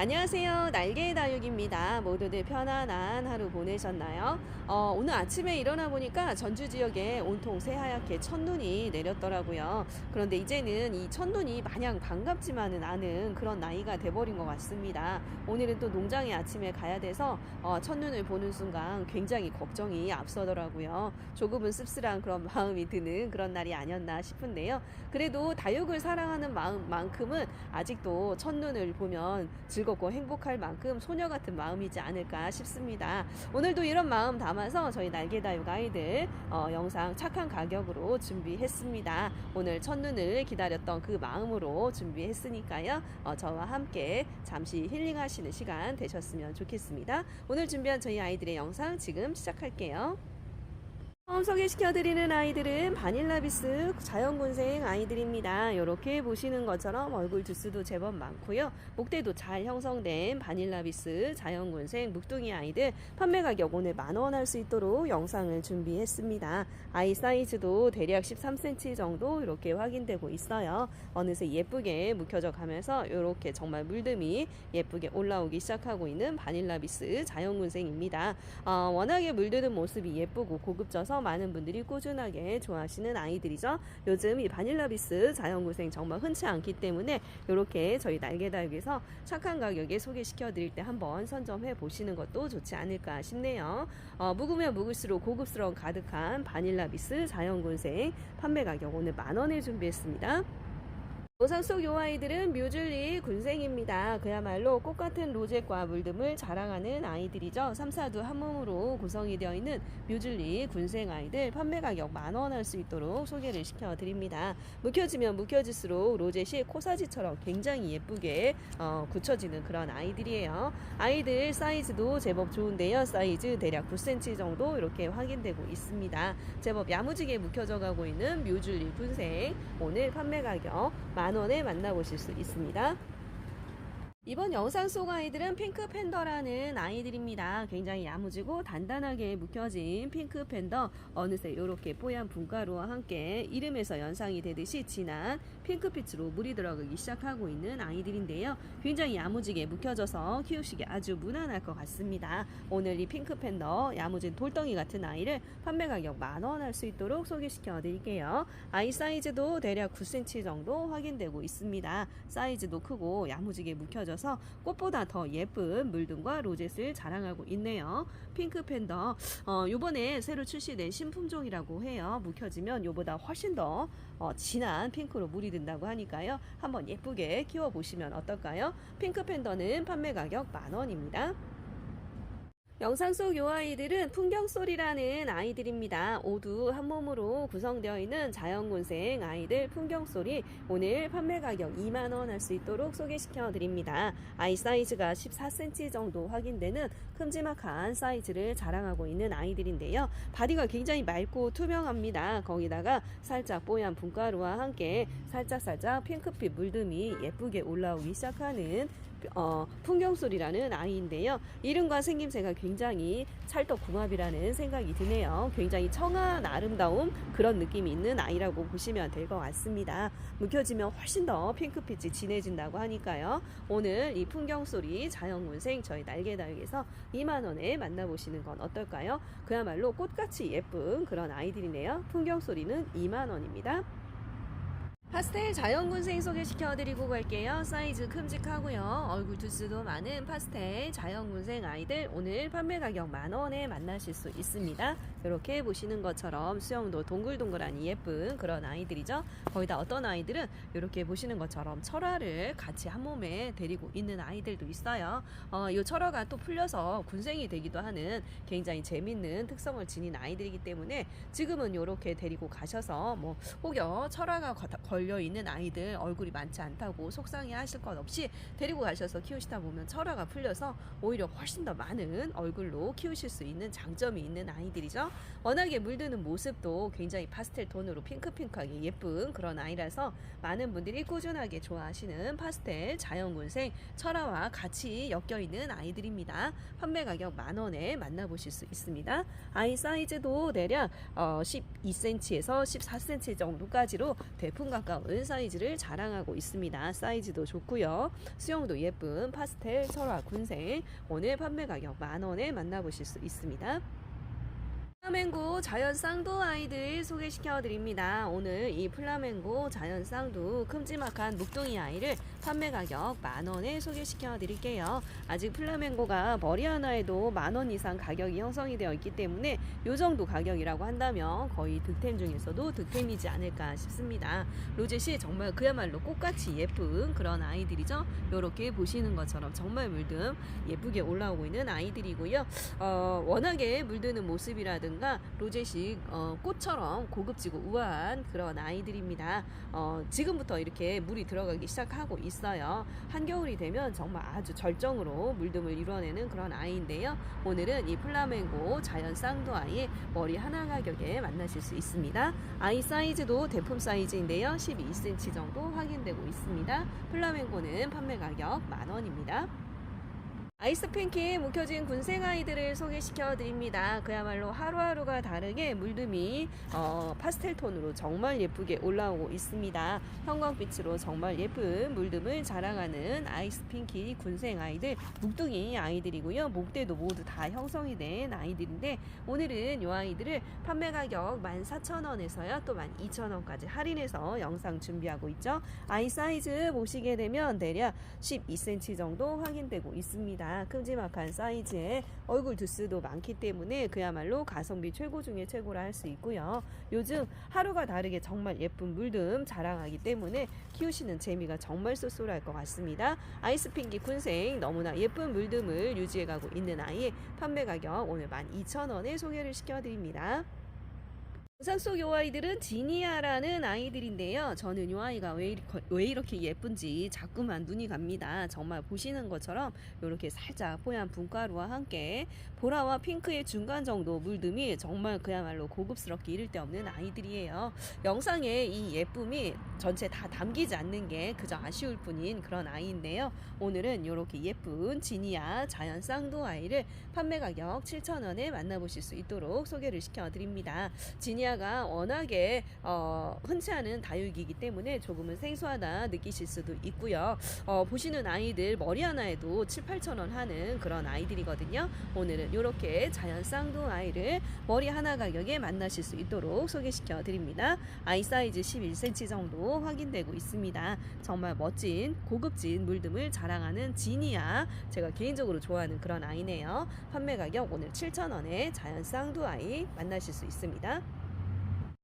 안녕하세요. 날개의 다육입니다. 모두들 편안한 하루 보내셨나요? 어, 오늘 아침에 일어나 보니까 전주 지역에 온통 새하얗게 첫눈이 내렸더라고요. 그런데 이제는 이 첫눈이 마냥 반갑지만은 않은 그런 나이가 돼버린 것 같습니다. 오늘은 또 농장에 아침에 가야 돼서 어, 첫눈을 보는 순간 굉장히 걱정이 앞서더라고요. 조금은 씁쓸한 그런 마음이 드는 그런 날이 아니었나 싶은데요. 그래도 다육을 사랑하는 마음만큼은 아직도 첫눈을 보면 즐겁 고 행복할 만큼 소녀 같은 마음이지 않을까 싶습니다. 오늘도 이런 마음 담아서 저희 날개다육 아이들 어, 영상 착한 가격으로 준비했습니다. 오늘 첫눈을 기다렸던 그 마음으로 준비했으니까요. 어, 저와 함께 잠시 힐링하시는 시간 되셨으면 좋겠습니다. 오늘 준비한 저희 아이들의 영상 지금 시작할게요. 처음 소개시켜드리는 아이들은 바닐라비스 자연군생 아이들입니다. 이렇게 보시는 것처럼 얼굴 두수도 제법 많고요. 목대도 잘 형성된 바닐라비스 자연군생 묵둥이 아이들 판매 가격 오늘 만원 할 수 있도록 영상을 준비했습니다. 아이 사이즈도 대략 13cm 정도 이렇게 확인되고 있어요. 어느새 예쁘게 묵혀져 가면서 이렇게 정말 물듬이 예쁘게 올라오기 시작하고 있는 바닐라비스 자연군생입니다. 어, 워낙에 물드는 모습이 예쁘고 고급져서 많은 분들이 꾸준하게 좋아하시는 아이들이죠. 요즘 이 바닐라비스 자연구생 정말 흔치 않기 때문에 이렇게 저희 날개다육에서 착한 가격에 소개시켜 드릴 때 한번 선점해 보시는 것도 좋지 않을까 싶네요. 어, 묵으면 묵을수록 고급스러운 가득한 바닐라비스 자연군생 판매 가격 오늘 만 원에 준비했습니다. 노상 속 요 아이들은 뮤즐리 군생입니다. 그야말로 꽃 같은 로제과 물듬을 자랑하는 아이들이죠. 3, 4두 한 몸으로 구성이 되어 있는 뮤즐리 군생 아이들 판매 가격 만원 할 수 있도록 소개를 시켜드립니다. 묵혀지면 묵혀질수록 로젯이 코사지처럼 굉장히 예쁘게 어, 굳혀지는 그런 아이들이에요. 아이들 사이즈도 제법 좋은데요. 사이즈 대략 9cm 정도 이렇게 확인되고 있습니다. 제법 야무지게 묵혀져 가고 있는 뮤즐리 군생 오늘 판매 가격 만 원에 만나보실 수 있습니다. 이번 영상 속 아이들은 핑크 팬더라는 아이들입니다. 굉장히 야무지고 단단하게 묵혀진 핑크 팬더 어느새 이렇게 뽀얀 분가루와 함께 이름에서 연상이 되듯이 진한 핑크빛으로 물이 들어가기 시작하고 있는 아이들인데요. 굉장히 야무지게 묵혀져서 키우시기 아주 무난할 것 같습니다. 오늘 이 핑크 팬더 야무진 돌덩이 같은 아이를 판매 가격 만원 할 수 있도록 소개시켜 드릴게요. 아이 사이즈도 대략 9cm 정도 확인되고 있습니다. 사이즈도 크고 야무지게 묵혀져 서 꽃보다 더 예쁜 물등과 로젯을 자랑하고 있네요. 핑크 팬더 어, 요번에 새로 출시된 신품종이라고 해요. 묵혀지면 요보다 훨씬 더 어, 진한 핑크로 물이 든다고 하니까요. 한번 예쁘게 키워보시면 어떨까요? 핑크 팬더는 판매 가격 만 원입니다. 영상 속 요 아이들은 풍경소리라는 아이들입니다. 모두 한 몸으로 구성되어 있는 자연군생 아이들 풍경소리 오늘 판매 가격 2만원 할 수 있도록 소개시켜 드립니다. 아이 사이즈가 14cm 정도 확인되는 큼지막한 사이즈를 자랑하고 있는 아이들인데요. 바디가 굉장히 맑고 투명합니다. 거기다가 살짝 뽀얀 분가루와 함께 살짝살짝 핑크빛 물듬이 예쁘게 올라오기 시작하는 어, 풍경소리라는 아이인데요. 이름과 생김새가 굉장히 찰떡궁합이라는 생각이 드네요. 굉장히 청아한 아름다움 그런 느낌이 있는 아이라고 보시면 될 것 같습니다. 묵혀지면 훨씬 더 핑크빛이 진해진다고 하니까요. 오늘 이 풍경소리 자연군생 저희 날개다육에서 2만원에 만나보시는 건 어떨까요? 그야말로 꽃같이 예쁜 그런 아이들이네요. 풍경소리는 2만원입니다. 파스텔 자연군생 소개시켜드리고 갈게요. 사이즈 큼직하고요. 얼굴 두수도 많은 파스텔 자연군생 아이들 오늘 판매 가격 만원에 만나실 수 있습니다. 이렇게 보시는 것처럼 수영도 동글동글한 예쁜 그런 아이들이죠. 거의 다 어떤 아이들은 이렇게 보시는 것처럼 철화를 같이 한 몸에 데리고 있는 아이들도 있어요. 어, 이 철화가 또 풀려서 군생이 되기도 하는 굉장히 재밌는 특성을 지닌 아이들이기 때문에 지금은 이렇게 데리고 가셔서 뭐 혹여 철화가 걸려 있는 아이들 얼굴이 많지 않다고 속상해 하실 것 없이 데리고 가셔서 키우시다 보면 철화가 풀려서 오히려 훨씬 더 많은 얼굴로 키우실 수 있는 장점이 있는 아이들이죠. 워낙에 물드는 모습도 굉장히 파스텔 톤으로 핑크핑크하게 예쁜 그런 아이라서 많은 분들이 꾸준하게 좋아하시는 파스텔 자연군생 철화와 같이 엮여 있는 아이들입니다. 판매 가격 만 원에 만나보실 수 있습니다. 아이 사이즈도 대략 어, 12cm에서 14cm 정도까지로 가까이 가까운 사이즈를 자랑하고 있습니다. 사이즈도 좋고요. 수영도 예쁜 파스텔 철화 군생 오늘 판매 가격 만 원에 만나보실 수 있습니다. 플라멩고 자연 쌍두 아이들 소개시켜 드립니다. 오늘 이 플라멩고 자연 쌍두 큼지막한 묵둥이 아이를 판매 가격 만 원에 소개시켜 드릴게요. 아직 플라멩고가 머리 하나에도 만원 이상 가격이 형성이 되어 있기 때문에 요 정도 가격이라고 한다면 거의 득템 중에서도 득템이지 않을까 싶습니다. 로젯이 정말 그야말로 꽃같이 예쁜 그런 아이들이죠. 이렇게 보시는 것처럼 정말 물듬 예쁘게 올라오고 있는 아이들이고요. 어, 워낙에 물드는 모습이라든가 로제식 어, 꽃처럼 고급지고 우아한 그런 아이들입니다. 어, 지금부터 이렇게 물이 들어가기 시작하고 있어요. 한겨울이 되면 정말 아주 절정으로 물듬을 이루어내는 그런 아이인데요. 오늘은 이 플라멩고 자연 쌍두 아이 머리 하나 가격에 만나실 수 있습니다. 아이 사이즈도 대품 사이즈인데요. 12cm 정도 확인되고 있습니다. 플라멩고는 판매 가격 만 원입니다. 아이스 팬키에 묵혀진 군생 아이들을 소개시켜 드립니다. 그야말로 하루하루가 다르게 물듬이 어, 파스텔 톤으로 정말 예쁘게 올라오고 있습니다. 형광빛으로 정말 예쁜 물듬을 자랑하는 아이스 핑키 군생 아이들 묵둥이 아이들이고요. 목대도 모두 다 형성이 된 아이들인데 오늘은 이 아이들을 판매 가격 14,000원에서요 또 12,000원까지 할인해서 영상 준비하고 있죠. 아이 사이즈 보시게 되면 대략 12cm 정도 확인되고 있습니다. 큼지막한 사이즈에 얼굴 두스도 많기 때문에 그야말로 가성비 최고 중에 최고라 할 수 있고요. 요즘 하루가 다르게 정말 예쁜 물듬 자랑하기 때문에 키우시는 재미가 정말 쏠쏠할 것 같습니다. 아이스핑기 군생 너무나 예쁜 물듬을 유지해가고 있는 아이 판매 가격 오늘 12,000원에 소개를 시켜드립니다. 영상 속 요 아이들은 지니아라는 아이들인데요. 저는 요 아이가 왜, 왜 이렇게 예쁜지 자꾸만 눈이 갑니다. 정말 보시는 것처럼 이렇게 살짝 뽀얀 분가루와 함께 보라와 핑크의 중간 정도 물듬이 정말 그야말로 고급스럽게 이를 데 없는 아이들이에요. 영상에 이 예쁨이 전체 다 담기지 않는 게 그저 아쉬울 뿐인 그런 아이인데요. 오늘은 이렇게 예쁜 지니아 자연 쌍두 아이를 판매 가격 7,000원에 만나보실 수 있도록 소개를 시켜드립니다. 지니아 가 워낙에 어, 흔치 않은 다육이기 때문에 조금은 생소하다 느끼실 수도 있고요. 어, 보시는 아이들 머리 하나에도 7, 8천 원 하는 그런 아이들이거든요. 오늘은 이렇게 자연 쌍두 아이를 머리 하나 가격에 만나실 수 있도록 소개시켜 드립니다. 아이 사이즈 11cm 정도 확인되고 있습니다. 정말 멋진 고급진 물듬을 자랑하는 지니아 제가 개인적으로 좋아하는 그런 아이네요. 판매 가격 오늘 7,000원에 자연 쌍두 아이 만나실 수 있습니다.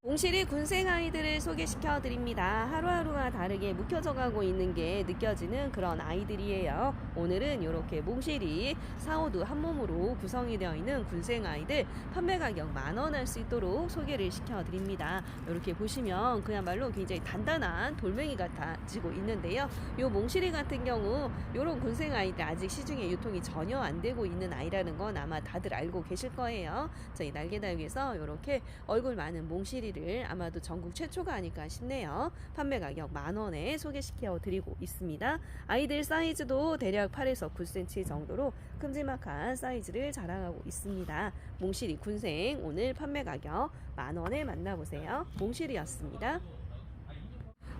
몽실이 군생 아이들을 소개시켜 드립니다. 하루하루가 다르게 묵혀져 가고 있는 게 느껴지는 그런 아이들이에요. 오늘은 이렇게 몽실이 사오도 한 몸으로 구성이 되어 있는 군생 아이들 판매 가격 만 원 할 수 있도록 소개를 시켜 드립니다. 이렇게 보시면 그야말로 굉장히 단단한 돌멩이 같아지고 있는데요. 요 몽실이 같은 경우 이런 군생 아이들 아직 시중에 유통이 전혀 안 되고 있는 아이라는 건 아마 다들 알고 계실 거예요. 저희 날개다육에서 이렇게 얼굴 많은 몽실이 를 아마도 전국 최초가 아닐까 싶네요. 판매 가격 만 원에 소개시켜 드리고 있습니다. 아이들 사이즈도 대략 8에서 9cm 정도로 큼지막한 사이즈를 자랑하고 있습니다. 몽실이 군생 오늘 판매 가격 만 원에 만나보세요. 몽실이었습니다.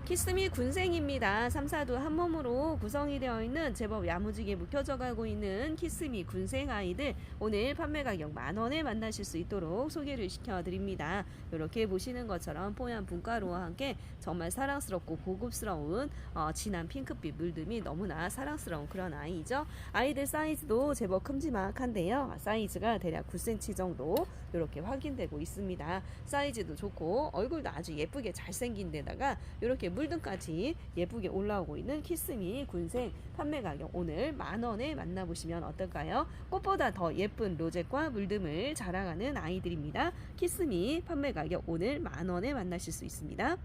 키스미 군생입니다. 3, 4두 한 몸으로 구성이 되어 있는 제법 야무지게 묵혀져 가고 있는 키스미 군생 아이들 오늘 판매 가격 만 원에 만나실 수 있도록 소개를 시켜드립니다. 이렇게 보시는 것처럼 뽀얀 분가루와 함께 정말 사랑스럽고 고급스러운 어, 진한 핑크빛 물듬이 너무나 사랑스러운 그런 아이죠. 아이들 사이즈도 제법 큼지막한데요. 사이즈가 대략 9cm 정도 이렇게 확인되고 있습니다. 사이즈도 좋고 얼굴도 아주 예쁘게 잘생긴 데다가 이렇게 물 등까지 예쁘게 올라오고 있는 키스미 군생 판매 가격 오늘 만 원에 만나보시면 어떨까요? 꽃보다 더 예쁜 로zet과 물듬을 자랑하는 아이들입니다. 키스미 판매 가격 오늘 만 원에 만나실 수 있습니다.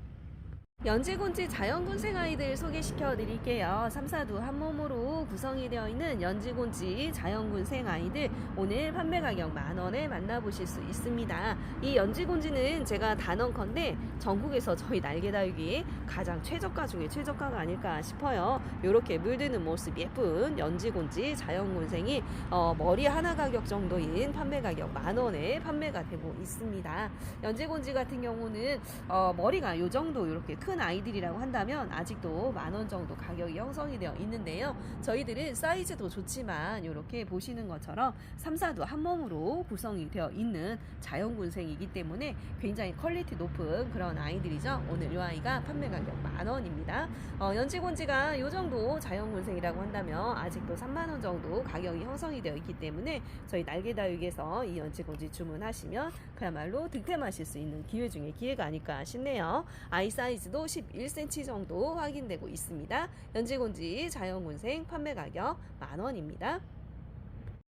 연지곤지 자연군생 아이들 소개시켜 드릴게요. 3, 4두 한 몸으로 구성이 되어 있는 연지곤지 자연군생 아이들 오늘 판매 가격 만 원에 만나보실 수 있습니다. 이 연지곤지는 제가 단언컨대 전국에서 저희 날개다육이 가장 최저가 중에 최저가가 아닐까 싶어요. 이렇게 물드는 모습 예쁜 연지곤지 자연군생이 어, 머리 하나 가격 정도인 판매 가격 만 원에 판매가 되고 있습니다. 연지곤지 같은 경우는 어, 머리가 요 정도 이렇게 큰큰 아이들이라고 한다면 아직도 만 원 정도 가격이 형성이 되어 있는데요. 저희들은 사이즈도 좋지만 이렇게 보시는 것처럼 3, 4도 한 몸으로 구성이 되어 있는 자연군생이기 때문에 굉장히 퀄리티 높은 그런 아이들이죠. 오늘 이 아이가 판매 가격 만 원입니다. 어, 연지곤지가 이 정도 자연군생이라고 한다면 아직도 3만 원 정도 가격이 형성이 되어 있기 때문에 저희 날개다육에서 이 연지곤지 주문하시면 그야말로 득템하실 수 있는 기회 중에 기회가 아닐까 싶네요. 아이 사이즈도 11cm 정도 확인되고 있습니다. 연지곤지 자연군생 판매 가격 만 원입니다.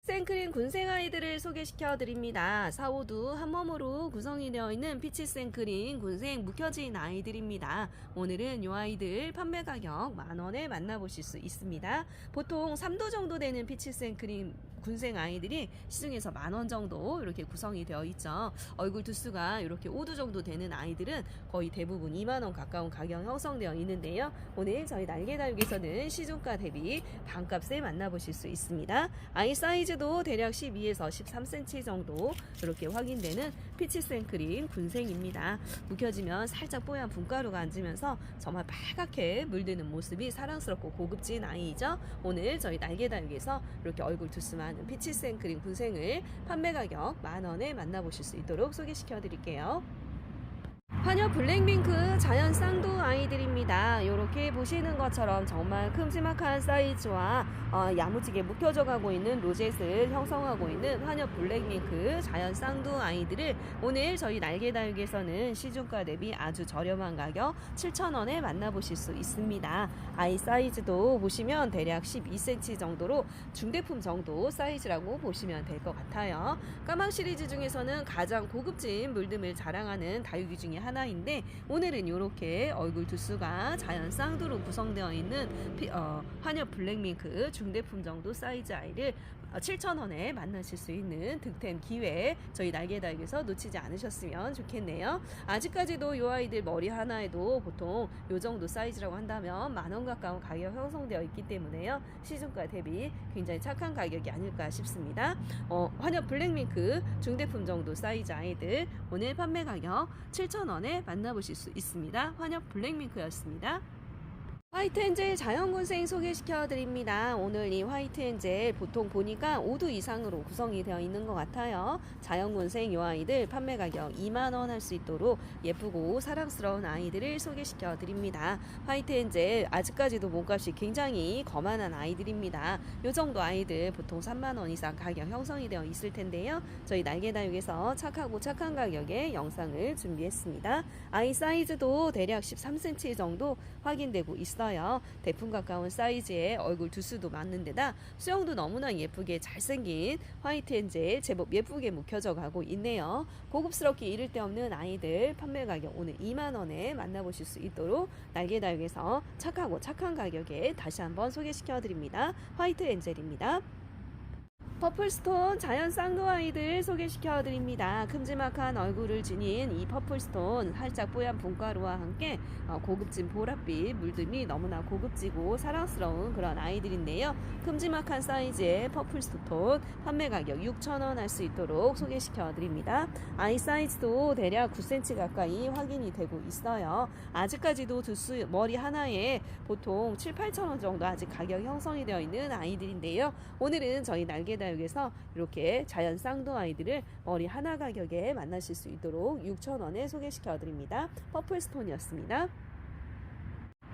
생크림 군생 아이들을 소개시켜 드립니다. 사오두 한 몸으로 구성이 되어 있는 피치 생크림 군생 묵혀진 아이들입니다. 오늘은 이 아이들 판매 가격 만 원에 만나보실 수 있습니다. 보통 3도 정도 되는 피치 생크림 군생 아이들이 시중에서 만 원 정도 이렇게 구성이 되어 있죠. 얼굴 두수가 이렇게 5두 정도 되는 아이들은 거의 대부분 2만 원 가까운 가격 형성되어 있는데요. 오늘 저희 날개다육에서는 시중가 대비 반값에 만나보실 수 있습니다. 아이 사이즈도 대략 12에서 13cm 정도 이렇게 확인되는 피치 생크림 군생입니다. 묵혀지면 살짝 뽀얀 분가루가 앉으면서 정말 빨갛게 물드는 모습이 사랑스럽고 고급진 아이이죠. 오늘 저희 날개다육에서 이렇게 얼굴 두수 많은 피치 생크림 군생을 판매 가격 만 원에 만나보실 수 있도록 소개시켜 드릴게요. 환여 블랙밍크 자연 쌍두 아이들입니다. 이렇게 보시는 것처럼 정말 큼지막한 사이즈와 어, 야무지게 묵혀져 가고 있는 로젯을 형성하고 있는 환여 블랙밍크 자연 쌍두 아이들을 오늘 저희 날개 다육에서는 시중가 대비 아주 저렴한 가격 7,000원에 만나보실 수 있습니다. 아이 사이즈도 보시면 대략 12cm 정도로 중대품 정도 사이즈라고 보시면 될 것 같아요. 까망 시리즈 중에서는 가장 고급진 물듬을 자랑하는 다육이 중에 하나인데 오늘은 이렇게 얼굴 두수가 자연 쌍두로 구성되어 있는 피- 어, 환엽 블랙밍크 중대품 정도 사이즈 아이를 7,000원에 만나실 수 있는 득템 기회 저희 날개다육에서 놓치지 않으셨으면 좋겠네요. 아직까지도 이 아이들 머리 하나에도 보통 이 정도 사이즈라고 한다면 만 원 가까운 가격 형성되어 있기 때문에요. 시중가 대비 굉장히 착한 가격이 아닐까 싶습니다. 어, 환엽 블랙밍크 중대품 정도 사이즈 아이들 오늘 판매 가격 7,000원에 만나보실 수 있습니다. 환엽 블랙밍크였습니다. 화이트 엔젤 자연군생 소개시켜 드립니다. 오늘 이 화이트 엔젤 보통 보니까 5두 이상으로 구성이 되어 있는 것 같아요. 자연군생 이 아이들 판매 가격 2만원 할 수 있도록 예쁘고 사랑스러운 아이들을 소개시켜 드립니다. 화이트 엔젤 아직까지도 몸값이 굉장히 거만한 아이들입니다. 이 정도 아이들 보통 3만원 이상 가격 형성이 되어 있을 텐데요. 저희 날개다육에서 착하고 착한 가격에 영상을 준비했습니다. 아이 사이즈도 대략 13cm 정도 확인되고 있어요. 대품 가까운 사이즈의 얼굴 두수도 맞는 데다 수영도 너무나 예쁘게 잘생긴 화이트 엔젤 제법 예쁘게 묵혀져 가고 있네요. 고급스럽게 이를 데 없는 아이들 판매 가격 오늘 2만원에 만나보실 수 있도록 날개다육에서 착하고 착한 가격에 다시 한번 소개시켜 드립니다. 화이트 엔젤입니다. 퍼플스톤 자연 쌍두 아이들 소개시켜 드립니다. 큼지막한 얼굴을 지닌 이 퍼플스톤 살짝 뽀얀 분가루와 함께 어, 고급진 보랏빛 물듬이 너무나 고급지고 사랑스러운 그런 아이들인데요. 큼지막한 사이즈의 퍼플스톤 판매 가격 6,000원 할 수 있도록 소개시켜 드립니다. 아이 사이즈도 대략 9cm 가까이 확인이 되고 있어요. 아직까지도 두수 머리 하나에 보통 7, 8,000원 정도 아직 가격 형성이 되어 있는 아이들인데요. 오늘은 저희 날개 다육에서 이렇게 자연 쌍두 아이들을 머리 하나 가격에 만나실 수 있도록 6,000원에 소개시켜 드립니다. 퍼플스톤이었습니다.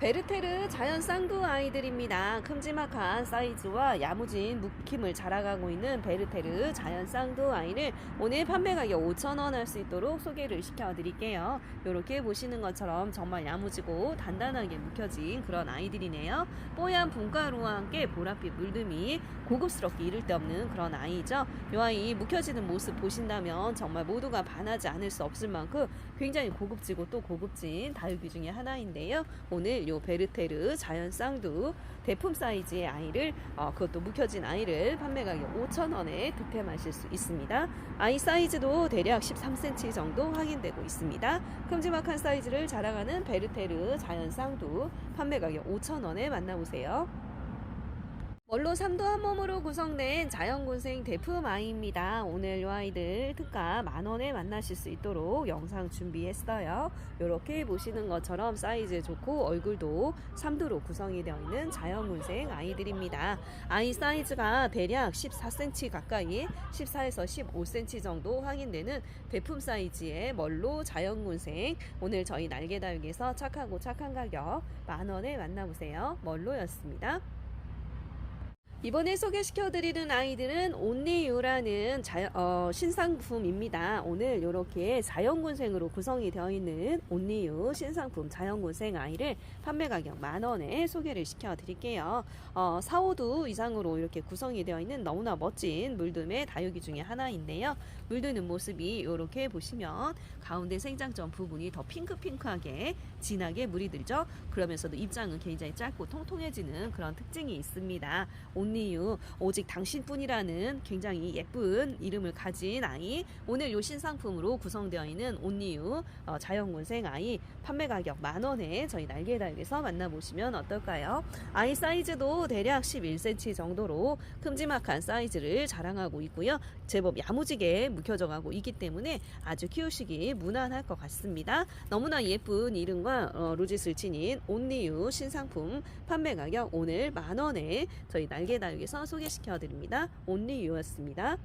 베르테르 자연 쌍두 아이들입니다. 큼지막한 사이즈와 야무진 묵힘을 자라가고 있는 베르테르 자연 쌍두 아이를 오늘 판매 가격 5,000원 할 수 있도록 소개를 시켜드릴게요. 이렇게 보시는 것처럼 정말 야무지고 단단하게 묵혀진 그런 아이들이네요. 뽀얀 분가루와 함께 보랏빛 물듬이 고급스럽게 이를 데 없는 그런 아이죠. 이 아이 묵혀지는 모습 보신다면 정말 모두가 반하지 않을 수 없을 만큼 굉장히 고급지고 또 고급진 다육이 중에 하나인데요. 오늘 요 베르테르 자연 쌍두 대품 사이즈의 아이를 어, 그것도 묵혀진 아이를 판매 가격 5,000원에 득템하실 수 있습니다. 아이 사이즈도 대략 13cm 정도 확인되고 있습니다. 큼지막한 사이즈를 자랑하는 베르테르 자연 쌍두 판매 가격 5,000원에 만나보세요. 원로 3도 한 몸으로 구성된 자연군생 대품 아이입니다. 오늘 이 아이들 특가 만원에 만나실 수 있도록 영상 준비했어요. 이렇게 보시는 것처럼 사이즈 좋고 얼굴도 3도로 구성이 되어 있는 자연군생 아이들입니다. 아이 사이즈가 대략 14cm 가까이 14에서 15cm 정도 확인되는 대품 사이즈의 멀로 자연군생 오늘 저희 날개다육에서 착하고 착한 가격 만원에 만나보세요. 멀로였습니다. 이번에 소개시켜드리는 아이들은 온리유라는 자, 어, 신상품입니다. 오늘 이렇게 자연군생으로 구성이 되어 있는 온리유 신상품 자연군생 아이를 판매 가격 만원에 소개를 시켜드릴게요. 어, 4, 5두 이상으로 이렇게 구성이 되어 있는 너무나 멋진 물듬의 다육이 중에 하나인데요. 물드는 모습이 이렇게 보시면 가운데 생장점 부분이 더 핑크핑크하게 진하게 물이 들죠. 그러면서도 입장은 굉장히 짧고 통통해지는 그런 특징이 있습니다. 온 리유 오직 당신뿐이라는 굉장히 예쁜 이름을 가진 아이 오늘 요 신상품으로 구성되어 있는 온리유 어, 자연군생 아이 판매 가격 만원에 저희 날개다육에서 만나보시면 어떨까요? 아이 사이즈도 대략 11cm 정도로 큼지막한 사이즈를 자랑하고 있고요. 제법 야무지게 묵혀져 가고 있기 때문에 아주 키우시기 무난할 것 같습니다. 너무나 예쁜 이름과 어, 지닌 온리유 신상품 판매 가격 오늘 만원에 저희 날개 다육에서 소개시켜 드립니다. 온리 유였습니다.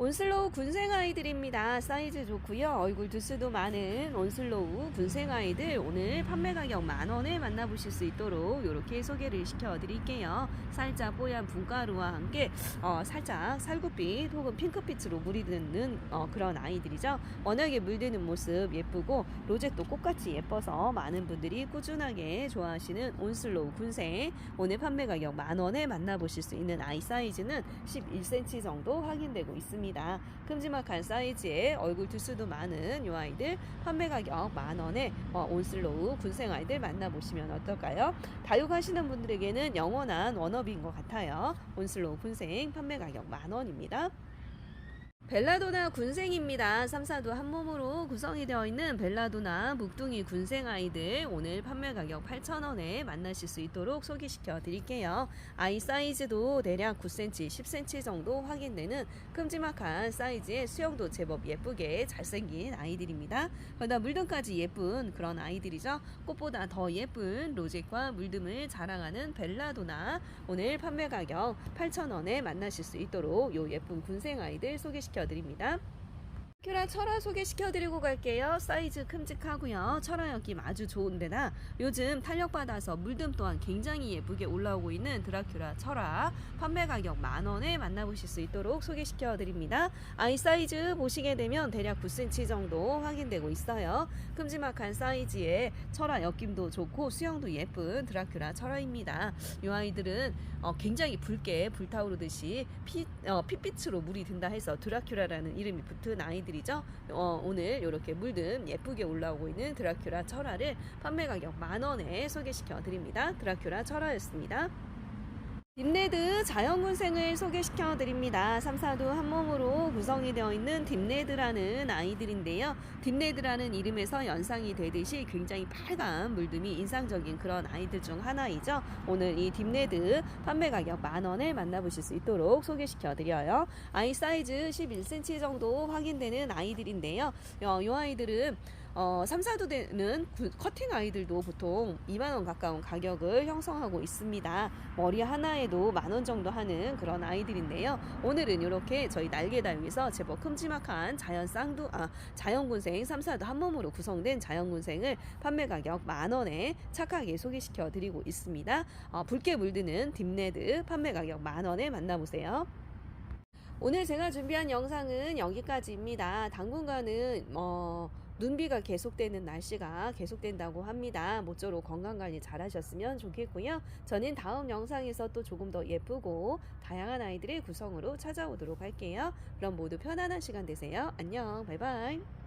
온슬로우 군생 아이들입니다. 사이즈 좋고요. 얼굴 두수도 많은 온슬로우 군생 아이들 오늘 판매 가격 만 원에 만나보실 수 있도록 이렇게 소개를 시켜드릴게요. 살짝 뽀얀 분가루와 함께 어, 살짝 살구빛 혹은 핑크빛으로 물이 드는 어, 그런 아이들이죠. 워낙에 물드는 모습 예쁘고 로zet도 꽃같이 예뻐서 많은 분들이 꾸준하게 좋아하시는 온슬로우 군생 오늘 판매 가격 만 원에 만나보실 수 있는 아이 사이즈는 11cm 정도 확인되고 있습니다. 큼지막한 사이즈의 얼굴 두수도 많은 이 아이들 판매 가격 만 원에 어, 온슬로우 군생 아이들 만나보시면 어떨까요? 다육하시는 분들에게는 영원한 워너비인 것 같아요. 온슬로우 군생 판매 가격 만 원입니다. 벨라도나 군생입니다. 3, 4도 한 몸으로 구성이 되어 있는 벨라도나 묵둥이 군생 아이들 오늘 판매 가격 8,000원에 만나실 수 있도록 소개시켜 드릴게요. 아이 사이즈도 대략 9cm, 10cm 정도 확인되는 큼지막한 사이즈의 수영도 제법 예쁘게 잘생긴 아이들입니다. 거기다 물등까지 예쁜 그런 아이들이죠. 꽃보다 더 예쁜 로zet과 물듬을 자랑하는 벨라도나 오늘 판매 가격 8,000원에 만나실 수 있도록 요 예쁜 군생 아이들 소개시켜 드립니다. 큐라 철화 소개시켜드리고 갈게요. 사이즈 큼직하고요. 철화 엮임 아주 좋은데다 요즘 탄력받아서 물듬 또한 굉장히 예쁘게 올라오고 있는 드라큐라 철화 판매 가격 만원에 만나보실 수 있도록 소개시켜드립니다. 아이 사이즈 보시게 되면 대략 9cm 정도 확인되고 있어요. 큼지막한 사이즈의 철화 엮임도 좋고 수영도 예쁜 드라큐라 철화입니다. 이 아이들은 어, 굉장히 붉게 불타오르듯이 피, 어, 핏빛으로 물이 든다 해서 드라큐라라는 이름이 붙은 아이들 아이들이죠. 어, 오늘 이렇게 물든 예쁘게 올라오고 있는 드라큐라 철화를 판매 가격 만 원에 소개시켜 드립니다. 드라큐라 철화였습니다. 딥레드 자연군생을 소개시켜 드립니다. 3, 4도 한 몸으로 구성이 되어 있는 딥레드라는 아이들인데요. 딥레드라는 이름에서 연상이 되듯이 굉장히 빨간 물듬이 인상적인 그런 아이들 중 하나이죠. 오늘 이 딥레드 판매 가격 만 원에 만나보실 수 있도록 소개시켜 드려요. 아이 사이즈 11cm 정도 확인되는 아이들인데요. 어, 이 아이들은 어, 3, 4도 되는 커팅 아이들도 보통 2만원 가까운 가격을 형성하고 있습니다. 머리 하나에도 만원 정도 하는 그런 아이들인데요. 오늘은 이렇게 저희 날개다육에서 제법 큼지막한 자연 쌍두, 아, 자연군생 3, 4도 한 몸으로 구성된 자연군생을 판매 가격 만 원에 착하게 소개시켜 드리고 있습니다. 어, 붉게 물드는 딥레드 판매 가격 만 원에 만나보세요. 오늘 제가 준비한 영상은 여기까지입니다. 당분간은 어, 눈비가 계속되는 날씨가 계속된다고 합니다. 모쪼록 건강관리 잘 하셨으면 좋겠고요. 저는 다음 영상에서 또 조금 더 예쁘고 다양한 아이들의 구성으로 찾아오도록 할게요. 그럼 모두 편안한 시간 되세요. 안녕. 바이바이.